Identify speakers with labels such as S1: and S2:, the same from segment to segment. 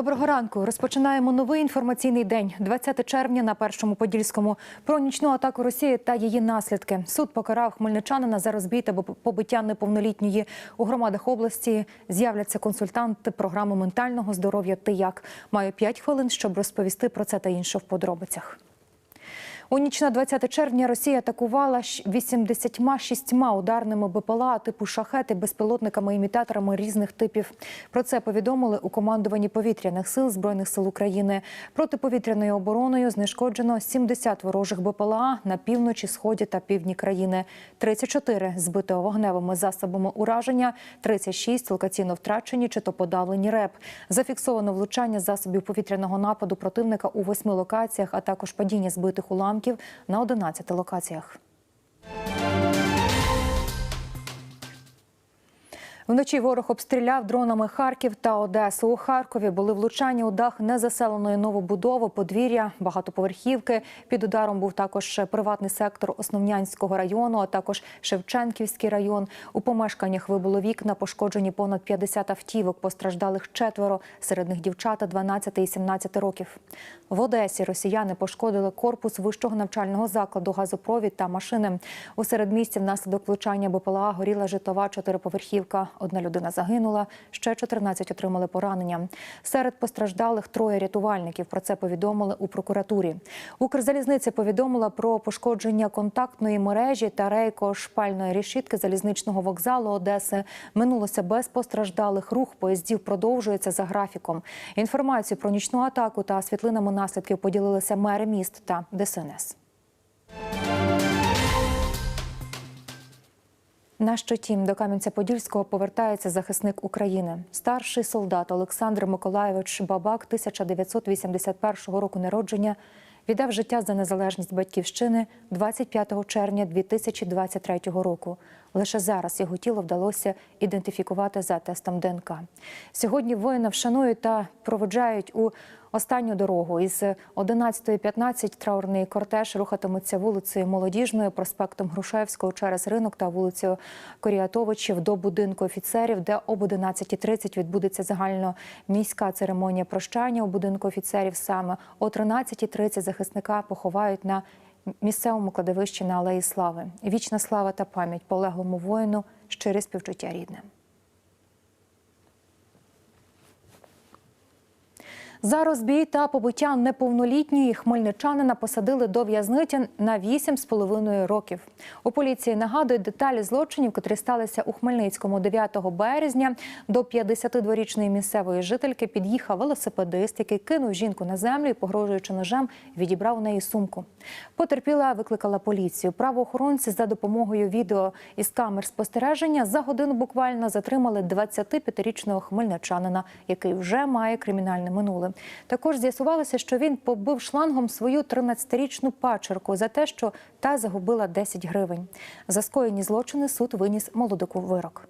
S1: Доброго ранку. Розпочинаємо новий інформаційний день. 20 червня на першому подільському про нічну атаку Росії та її наслідки. Суд покарав хмельничанина за розбій та побиття неповнолітньої у громадах області. З'являться консультанти програми ментального здоров'я. Ти як маю 5 хвилин, щоб розповісти про це та інше в подробицях. У ніч на 20 червня Росія атакувала щ- 86 ударними БПЛА типу шахети безпілотниками-імітаторами різних типів. Про це повідомили у командуванні повітряних сил збройних сил України. Протиповітряною обороною знешкоджено 70 ворожих БПЛА на півночі, сході та півдні країни. 34 збито вогневими засобами ураження, 36 локаційно втрачені чи то подавлені РЕП. Зафіксовано влучання засобів повітряного нападу противника у восьми локаціях, а також падіння збитих уламків на 11 локаціях. Вночі ворог обстріляв дронами Харків та Одесу. У Харкові були влучання у дах незаселеної новобудови, подвір'я, багатоповерхівки. Під ударом був також приватний сектор Основнянського району, а також Шевченківський район. У помешканнях вибуло вікна, пошкоджені понад 50 автівок. Постраждалих четверо. Серед них дівчата 12 і 17 років. В Одесі росіяни пошкодили корпус вищого навчального закладу, газопровід та машини. У середмісті внаслідок влучання БПЛА горіла житлова чотириповерхівка. Одна людина загинула, ще 14 отримали поранення. Серед постраждалих троє рятувальників. Про це повідомили у прокуратурі. Укрзалізниця повідомила про пошкодження контактної мережі та рейко-шпальної решітки залізничного вокзалу Одеси. Минулося без постраждалих. Рух поїздів продовжується за графіком. Інформацію про нічну атаку та світлинами наслідків поділилися мери міст та ДСНС. На щоті до Кам'янця-Подільського повертається захисник України. Старший солдат Олександр Миколайович Бабак, 1981 року народження, віддав життя за незалежність батьківщини 25 червня 2023 року. Лише зараз його тіло вдалося ідентифікувати за тестом ДНК. Сьогодні воїна вшанують та проведжають у останню дорогу. Із 11.15 траурний кортеж рухатиметься вулицею Молодіжною, проспектом Грушевського через ринок та вулицею Коріатовичів до будинку офіцерів, де об 11.30 відбудеться загальноміська церемонія прощання у будинку офіцерів. Саме о 13.30 захисника поховають на місцевому кладовищі на Алеї Слави. Вічна слава та пам'ять полеглому воїну, щире співчуття рідним. За розбій та побиття неповнолітньої хмельничанина посадили до в'язниці на 8,5 років. У поліції нагадують деталі злочинів, котрі сталися у Хмельницькому 9 березня. До 52-річної місцевої жительки під'їхав велосипедист, який кинув жінку на землю і, погрожуючи ножем, відібрав у неї сумку. Потерпіла викликала поліцію. Правоохоронці за допомогою відео із камер спостереження за годину буквально затримали 25-річного хмельничанина, який вже має кримінальне минуле. Також з'ясувалося, що він побив шлангом свою 13-річну пачерку за те, що та загубила 10 гривень. За скоєні злочини суд виніс молодику вирок.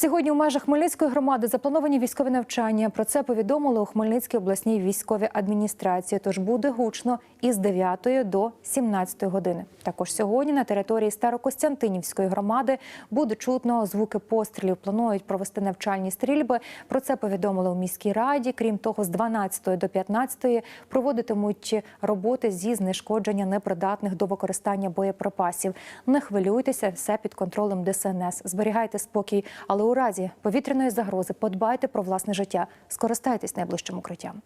S1: Сьогодні у межах Хмельницької громади заплановані військові навчання. Про це повідомили у Хмельницькій обласній військовій адміністрації. Тож буде гучно із 9 до 17 години. Також сьогодні на території Старокостянтинівської громади буде чутно звуки пострілів. Планують провести навчальні стрільби. Про це повідомили у міській раді. Крім того, з 12 до 15 проводитимуть роботи зі знешкодження непридатних до використання боєприпасів. Не хвилюйтеся, все під контролем ДСНС. Зберігайте спокій, але у разі повітряної загрози подбайте про власне життя. Скористайтесь найближчим укриттям.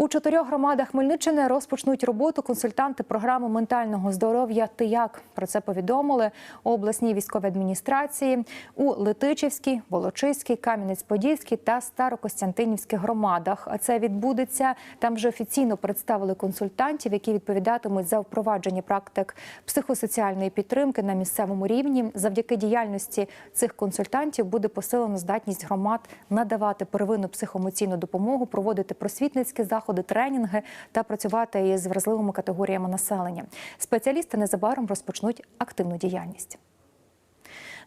S1: У чотирьох громадах Хмельниччини розпочнуть роботу консультанти програми ментального здоров'я «Ти як?». Про це повідомили у обласній військовій адміністрації у Летичівській, Волочиській, Кам'янець-Подільській та Старокостянтинівській громадах. А це відбудеться. Там вже офіційно представили консультантів, які відповідатимуть за впровадження практик психосоціальної підтримки на місцевому рівні. Завдяки діяльності цих консультантів буде посилено здатність громад надавати первинну психоемоційну допомогу, проводити просвітницькі заходи заходи, тренінги та працювати із вразливими категоріями населення. Спеціалісти незабаром розпочнуть активну діяльність.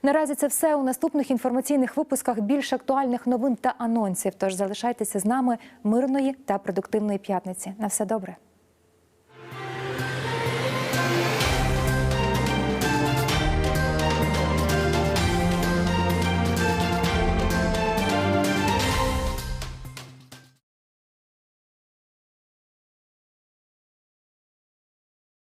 S1: Наразі це все у наступних інформаційних випусках більш актуальних новин та анонсів. Тож залишайтеся з нами мирної та продуктивної п'ятниці. На все добре.